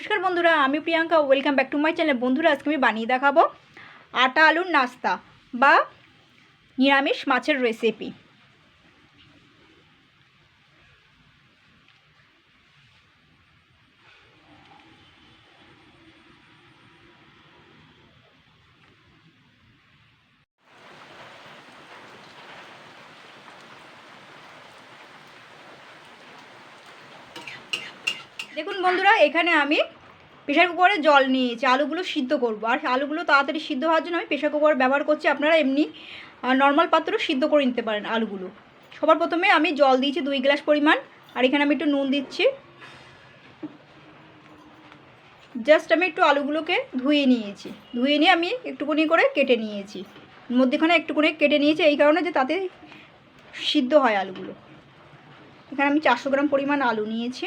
নমস্কার বন্ধুরা, আমি Priyanka welcome back to my channel বন্ধুরা, আজকে আমি বানিয়ে দেখাবো আটা আলুর নাস্তা বা নিরামিষ মাছের রেসিপি দেখুন বন্ধুরা, এখানে আমি প্রেশার কুকারে জল নিয়েছি, আলুগুলো সিদ্ধ করব। আর আলুগুলো তাড়াতাড়ি সিদ্ধ হওয়ার জন্য আমি প্রেশার কুকার ব্যবহার করছি, আপনারা এমনি নর্মাল পাত্র সিদ্ধ করে নিতে পারেন আলুগুলো। সবার প্রথমে আমি জল দিয়েছি দুই গ্লাস পরিমাণ, আর এখানে আমি একটু নুন দিচ্ছি। জাস্ট আমি একটু আলুগুলোকে ধুয়ে নিয়েছি। ধুয়ে নিয়ে আমি একটুখানি করে কেটে নিয়েছি। মধ্যেখানে একটুখানি কেটে নিয়েছি, এই কারণে যে তাতে সিদ্ধ হয় আলুগুলো। এখানে আমি চারশো গ্রাম পরিমাণ আলু নিয়েছি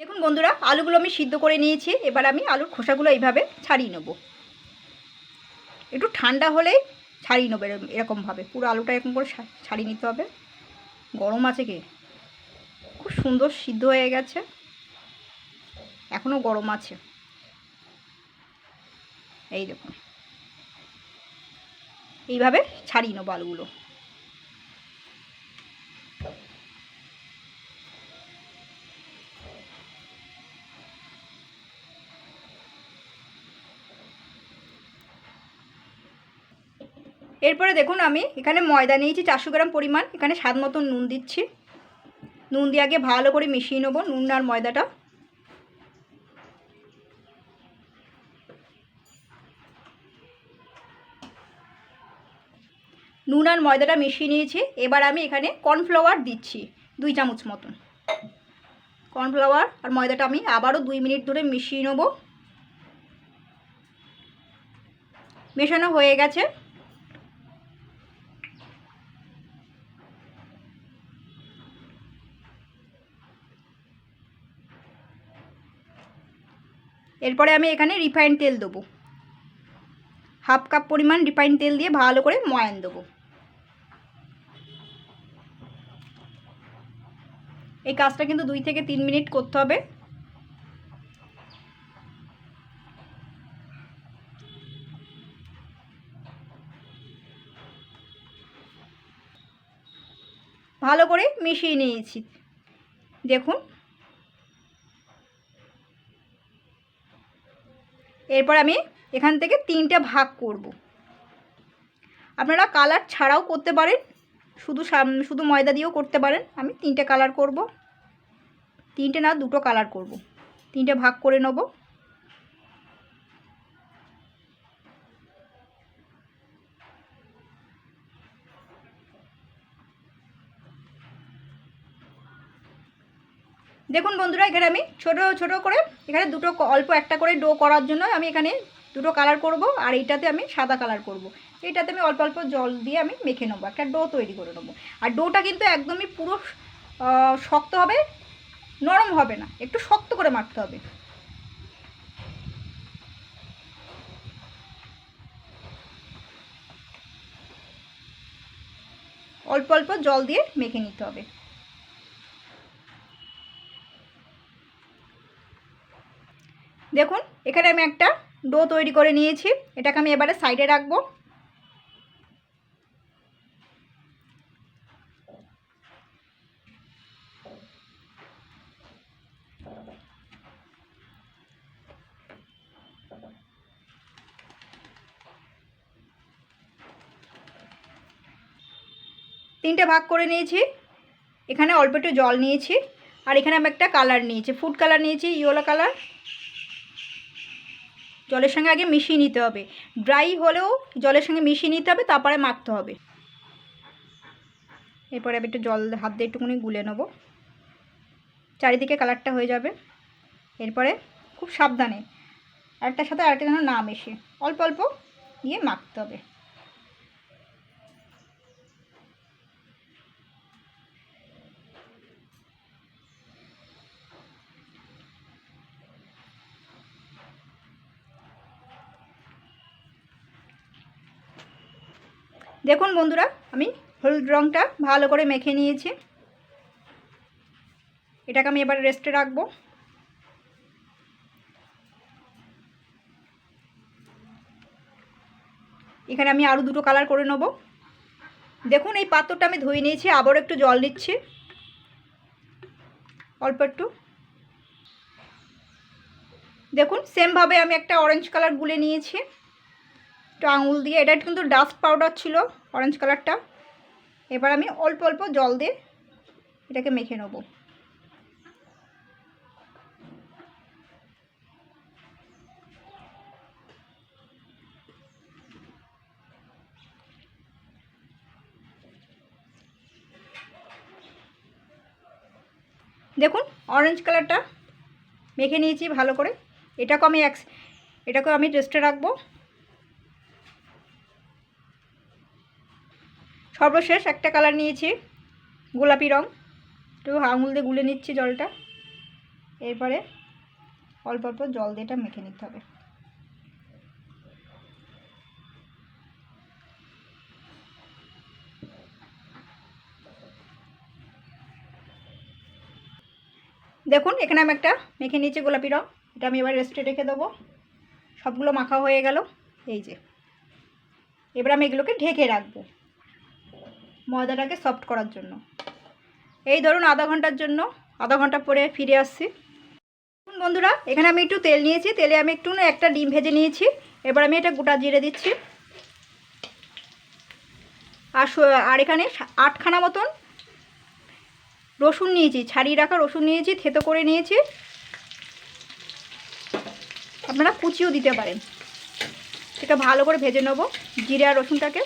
দেখুন বন্ধুরা আলুগুলো আমি সিদ্ধ করে নিয়েছি, এবার আমি আলুর খোসাগুলো এইভাবে ছাড়িয়ে নেব। একটু ঠান্ডা হলেই ছাড়িয়ে নেব এরকমভাবে পুরো আলুটা এরকম করে ছাড়িয়ে নিতে হবে। গরম আছে কি? খুব সুন্দর সিদ্ধ হয়ে গেছে। এখনও গরম আছে। এই দেখুন। এইভাবে ছাড়িয়ে নেব আলুগুলো। এরপরে দেখুন আমি এখানে ময়দা নিয়েছি, চারশো গ্রাম পরিমাণ। এখানে স্বাদ মতন নুন দিচ্ছি। নুন দিয়ে আগে ভালো করে মিশিয়ে নেব নুন আর ময়দাটা। নুন আর ময়দাটা মিশিয়ে নিয়েছি। এবার আমি এখানে কর্নফ্লাওয়ার দিচ্ছি, দুই চামচ মতন। কর্নফ্লাওয়ার আর ময়দাটা আমি আবারও দুই মিনিট ধরে মিশিয়ে নেব। মেশানো হয়ে গেছে। এরপরে আমি এখানে রিফাইন তেল দেবো। হাফ কাপ পরিমাণ রিফাইন তেল দিয়ে ভালো করে ময়ান দেবো। এই কাজটা কিন্তু দুই থেকে তিন মিনিট করতে হবে। ভালো করে মিশিয়ে নিয়েছি। দেখুন এরপর আমি এখান থেকে তিনটা ভাগ করব। আপনারা কালার ছাড়াও করতে পারেন, শুধু শুধু ময়দা দিয়েও করতে পারেন। আমি তিনটে কালার করব। তিনটে না, দুটো কালার করব। তিনটে ভাগ করে নেব। দেখুন বন্ধুরা, এখানে আমি ছোট ছোট করে, এখানে দুটো অল্প একটা করে ডো করার জন্য আমি এখানে দুটো কালার করব, আর এইটাতে আমি সাদা কালার করব। এইটাতে আমি অল্প অল্প জল দিয়ে আমি মেখে নেব, একটা ডো তৈরি করে নেব। আর ডোটা কিন্তু একদমই পুরো শক্ত হবে, নরম হবে না, একটু শক্ত করে মাখতে হবে। অল্প অল্প জল দিয়ে মেখে নিতে হবে। দেখুন, এখানে আমি একটা ডো তৈরি করে নিয়েছি। এটাকে আমি এবারে সাইডে রাখব। তিনটে ভাগ করে নিয়েছি। এখানে অল্প একটু জল নিয়েছি। আর এখানে আমি একটা কালার নিয়েছি। ফুড কালার নিয়েছি, ইয়েলো কালার। জলের সঙ্গে আগে মিশিয়ে নিতে হবে। ড্রাই হলেও জলের সঙ্গে মিশিয়ে নিতে হবে, তারপরে মাখতে হবে। এরপরে আমি একটু জল হাত দিয়ে একটুকুনি গুলে নেব। চারিদিকে কালারটা হয়ে যাবে। এরপরে খুব সাবধানে আরেকটার সাথে আরেকটা যেন না মেশে। অল্প অল্প দিয়ে মাখতে হবে। দেখুন বন্ধুরা, আমি হলুদ রঙটা ভালো করে মেখে নিয়েছি। এটাকে আমি এবার রেস্টে রাখব। এখানে আমি আরও দুটো কালার করে নেব। দেখুন, এই পাত্রটা আমি ধুয়ে নিয়েছি, আবারও একটু জল দিচ্ছি। অল্প একটু। দেখুন সেমভাবে আমি একটা অরেঞ্জ কালার গুলে নিয়েছি। একটু আঙুল দিয়ে, এটা কিন্তু ডাস্ট পাউডার ছিল। অরেঞ্জ কালারটা এবার আমি অল্প অল্প জল দিয়ে এটাকে মেখে নেব। দেখুন অরেঞ্জ কালারটা মেখে নিয়েছি ভালো করে। এটাকে আমি এটাকে আমি রেস্টে রাখব। সর্বশেষ একটা কালার নিয়েছি, গোলাপি রং। একটু আঙুল দিয়ে গুলে নিচ্ছি জলটা। এরপরে অল্প অল্প জল দিয়ে এটা মেখে নিতে হবে। দেখুন, এখানে আমি একটা মেখে নিয়েছি গোলাপি রং। এটা আমি এবার রেস্টে রেখে দেবো। সবগুলো মাখা হয়ে গেল। এই যে। এবার আমি এগুলোকে ঢেকে রাখব। ময়দাটাকে সফট করার জন্য। এই ধরুন আধা ঘণ্টার জন্য, আধা ঘণ্টা পরে ফিরে আসছি। বন্ধুরা, এখানে আমি একটু তেল নিয়েছি, তেলে আমি একটু একটা ডিম ভেজে নিয়েছি। এবার আমি এটা গোটা জিরে দিচ্ছি। আর আর এখানে আটখানা মতন রসুন নিয়েছি, ছাড়িয়ে রাখা রসুন নিয়েছি, থেতো করে নিয়েছি। আপনারা কুচিও দিতে পারেন। এটা ভালো করে ভেজে নেব জিরে আর রসুনটাকে।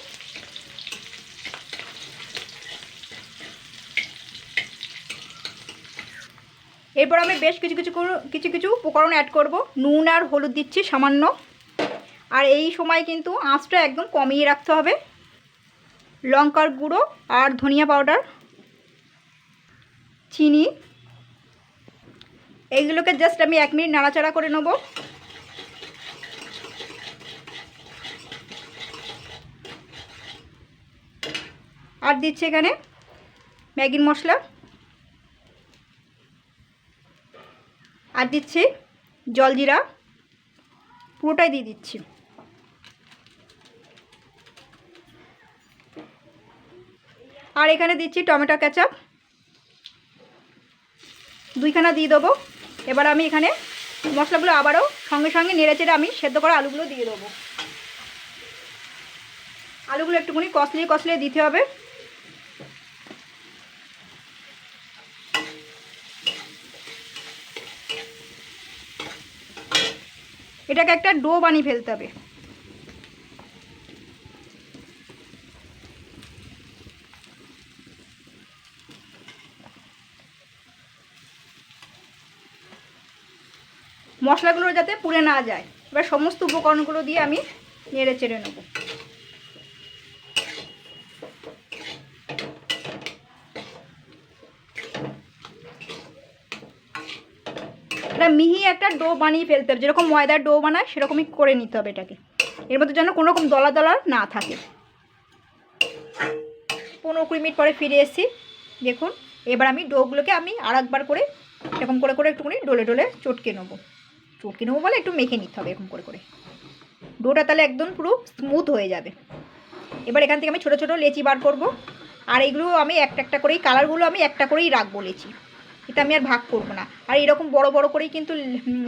এরপর আমি বেশ কিছু কিছু কিছু কিছু উপকরণ অ্যাড করব। নুন আর হলুদ দিচ্ছি সামান্য। আর এই সময় কিন্তু আঁচটা একদম কমিয়ে রাখতে হবে। লঙ্কার গুঁড়ো আর ধনিয়া পাউডার, চিনি, এইগুলোকে জাস্ট আমি এক মিনিট নাড়াচাড়া করে নেব। আর দিচ্ছি এখানে ম্যাগির মশলা। আর দিচ্ছি জলজিরা পুরোটাই দিয়ে দিচ্ছি। আর এখানে দিচ্ছি টমেটো কেচাপ। দুইখানা দিয়ে দেবো। এবার আমি এখানে মশলাগুলো আবারও সঙ্গে সঙ্গে নেড়ে চেড়ে আমি সেদ্ধ করা আলুগুলো দিয়ে দেবো। আলুগুলো একটুখানি কষলিয়ে কষলিয়ে দিতে হবে। এটাকে একটা ডো বানিয়ে ফেলতে হবে। মশলাগুলো যাতে পুড়ে না যায়। এবার সমস্ত উপকরণগুলো দিয়ে আমি নেড়ে চেড়ে নেব। মিহি একটা ডো বানিয়ে ফেলতে হবে। যেরকম ময়দার ডো বানায়, সেরকমই করে নিতে হবে এটাকে। এর মধ্যে যেন কোনো রকম দলা দলা না থাকে। পনেরো কুড়ি মিনিট পরে ফিরে এসেছি। দেখুন, এবার আমি ডোগুলোকে আমি আর একবার করে এরকম করে করে একটুখানি ডলে ডলে চটকে নেব। চটকে নেব বলে একটু মেখে নিতে হবে এরকম করে করে। ডোটা তাহলে একদম পুরো স্মুথ হয়ে যাবে। এবার এখান থেকে আমি ছোটো ছোটো লেচি বার করব। আর এইগুলো আমি একটা একটা করেই কালারগুলো আমি একটা করেই রাখব লেচি। এটা আমি আর ভাগ করব না। আর এরকম বড় বড় করেই কিন্তু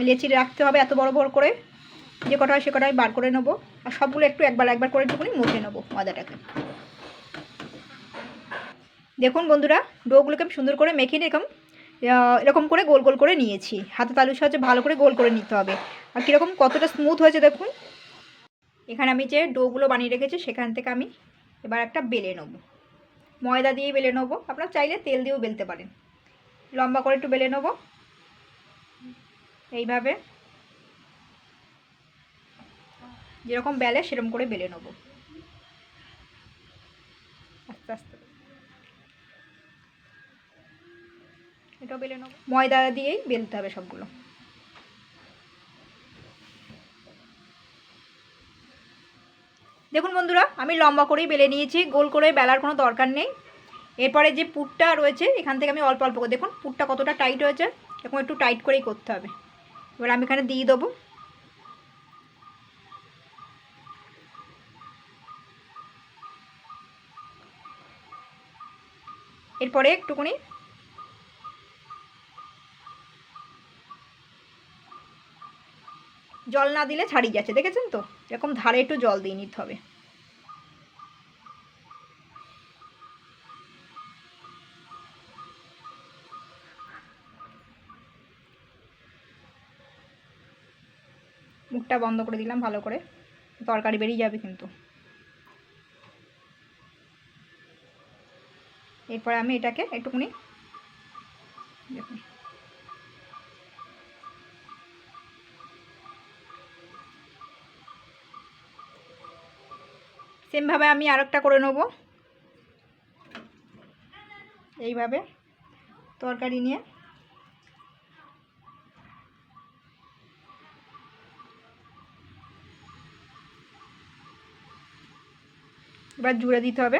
লেচি রাখতে হবে, এত বড় বড় করে। যে কটা হয় সে কটা বার করে নেব। আর সবগুলো একটু একবার একবার করে একটুখানি মুখে নেব ময়দাটাকে। দেখুন বন্ধুরা, ডোগুলোকে আমি সুন্দর করে মেখে এরকম এরকম করে গোল গোল করে নিয়েছি। হাতে তালুর সাহায্যে ভালো করে গোল করে নিতে হবে। আর কীরকম কতটা স্মুথ হয়েছে দেখুন। এখানে আমি যে ডোগুলো বানিয়ে রেখেছি, সেখান থেকে আমি এবার একটা বেলে নেব। ময়দা দিয়ে বেলে নেব। আপনারা চাইলে তেল দিয়েও বেলতে পারেন। লম্বা করে একটু বেলে নেব। এইভাবে। যেরকম বেলে, সেরকম করে বেলে নেব। আস্তে আস্তে। এটাও বেলে নেব। ময়দা দিয়েই বেলতে হবে সবগুলো। দেখুন বন্ধুরা, আমি লম্বা করেই বেলে নিয়েছি। গোল করে বেলার কোনো দরকার নেই। এরপরে যে পুরটা রয়েছে, এখান থেকে আমি অল্প অল্প করে, দেখুন পুরটা কতটা টাইট হয়েছে এরকম একটু টাইট করেই করতে হবে। এবার আমি এখানে দিয়ে দেবো। এরপরে একটুখানি জল না দিলে ছাড়িয়ে যাচ্ছে, দেখেছেন তো? এরকম ধারে একটু জল দিয়ে নিতে হবে। মুখটা বন্ধ করে দিলাম ভালো করে। তরকারি বেরিয়ে যাবে কিন্তু। এরপরে আমি এটাকে একটুখানি দেখুন। সেমভাবে আমি আরেকটা করে নেব। এইভাবে তরকারি নিয়ে এবার জুড়ে দিতে হবে।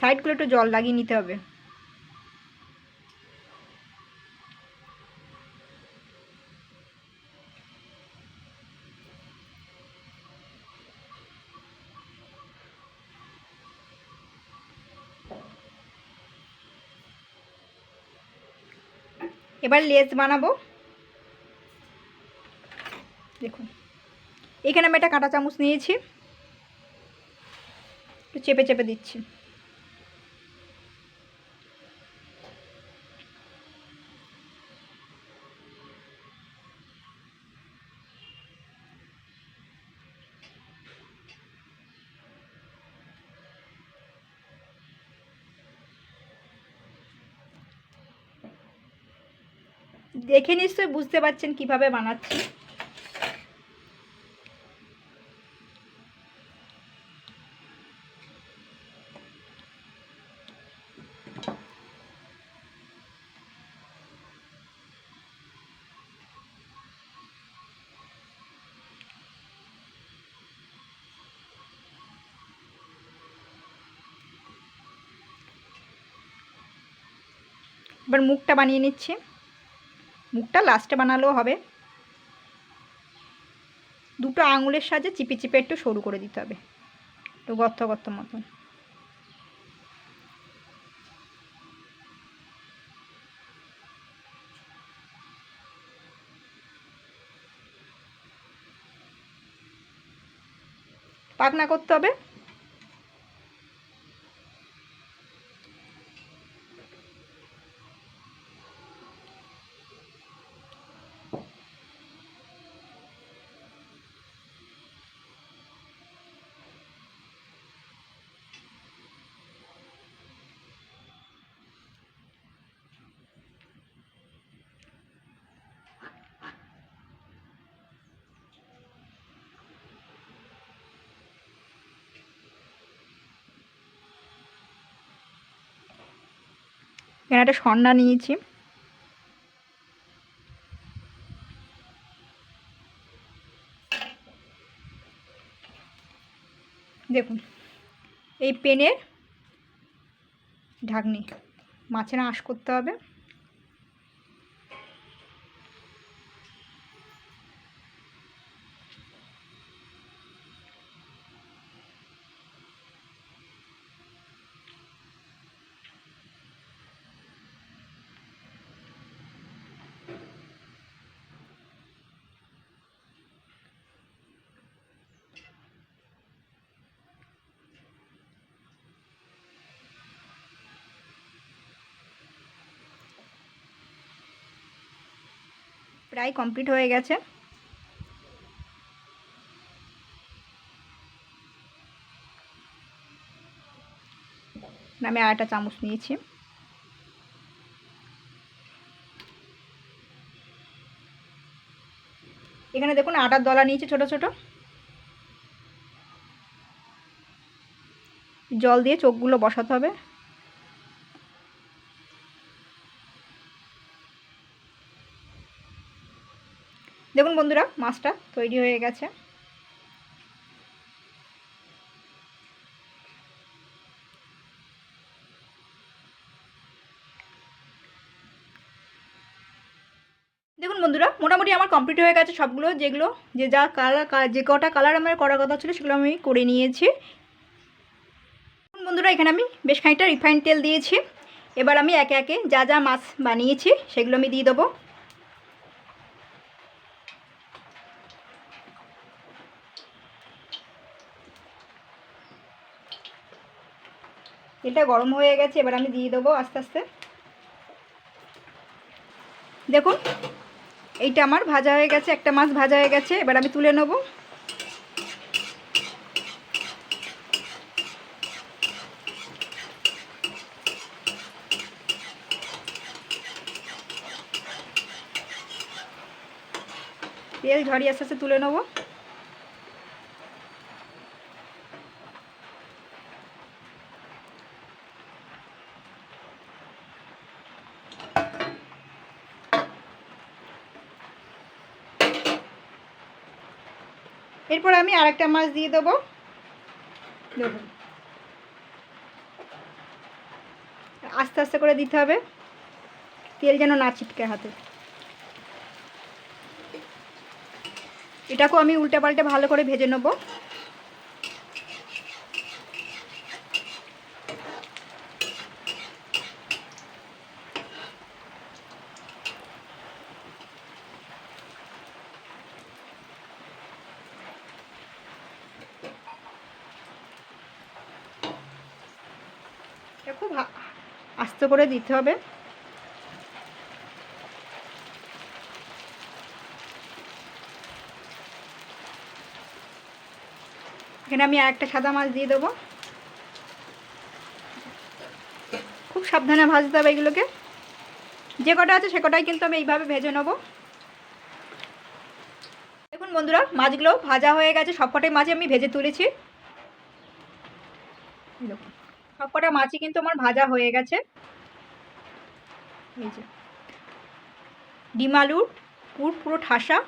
সাইডগুলো একটু জল লাগিয়ে নিতে হবে। এবার লেস বানাবো। দেখুন, এখানে আমি একটা কাঁটা চামচ নিয়েছি। চেপে চেপে দিচ্ছি। দেখে নিশ্চয়ই বুঝতে পারছেন কীভাবে বানাচ্ছি। এবার মুখটা বানিয়ে নিচ্ছি। মুখটা লাস্টে বানালেও হবে। দুটো আঙুলের সাহায্যে চিপে চিপে একটু সরু করে দিতে হবে। একটু গর্ত গর্ত মতন। পাকনা করতে হবে। এখানে একটা সন্না নিয়েছি। দেখুন এই পেনের ঢাকনি মাছের আঁশ করতে হবে। প্রায় কমপ্লিট হয়ে গেছে। আমি আরেকটা চামচ নিয়েছি। এখানে দেখুন আটার দলা নিয়েছি ছোট ছোট। জল দিয়ে চোখগুলো বসাতে হবে। দেখুন বন্ধুরা, মাছটা তৈরি হয়ে গেছে। দেখুন বন্ধুরা, মোটামুটি আমার কমপ্লিট হয়ে গেছে সবগুলো, যেগুলো, যে যা কালার যে কটা কালার আমার করার কথা ছিল, সেগুলো আমি করে নিয়েছি। বন্ধুরা, এখানে আমি বেশ খানিকটা রিফাইন তেল দিয়েছি। এবার আমি একে একে যা যা মাছ বানিয়েছি, সেগুলো আমি দিয়ে দেবো। তেলটা গরম হয়ে গেছে, এবার আমি দিয়ে দেবো আস্তে আস্তে। দেখুন, এইটা আমার ভাজা হয়ে গেছে, একটা মাছ ভাজা হয়ে গেছে, এবার আমি তুলে নেব। তেল ঝরিয়ে আস্তে আস্তে তুলে নেব। এরপর আমি আরেকটা মাছ দিয়ে দেবো। দেখুন। আস্তে আস্তে করে দিতে হবে। তেল যেন না ছিটকে হাতে। এটাকেও আমি উল্টে পাল্টে ভালো করে ভেজে নেব। খুব আস্তে করে দিতে হবে। এখানে আমি আর একটা সাদা মাছ দিয়ে দেবো। খুব সাবধানে ভাজতে হবে এগুলোকে। যে কটা আছে সে কটাই কিন্তু আমি এইভাবে ভেজে নেব। দেখুন বন্ধুরা, মাছগুলো ভাজা হয়ে গেছে। সব কটাই মাছই আমি ভেজে তুলেছি। এই দেখুন সব কটা মাছই কিন্তু আমার ভাজা হয়ে গেছে। ডিম আলুর পুর পুরো ঠাসা।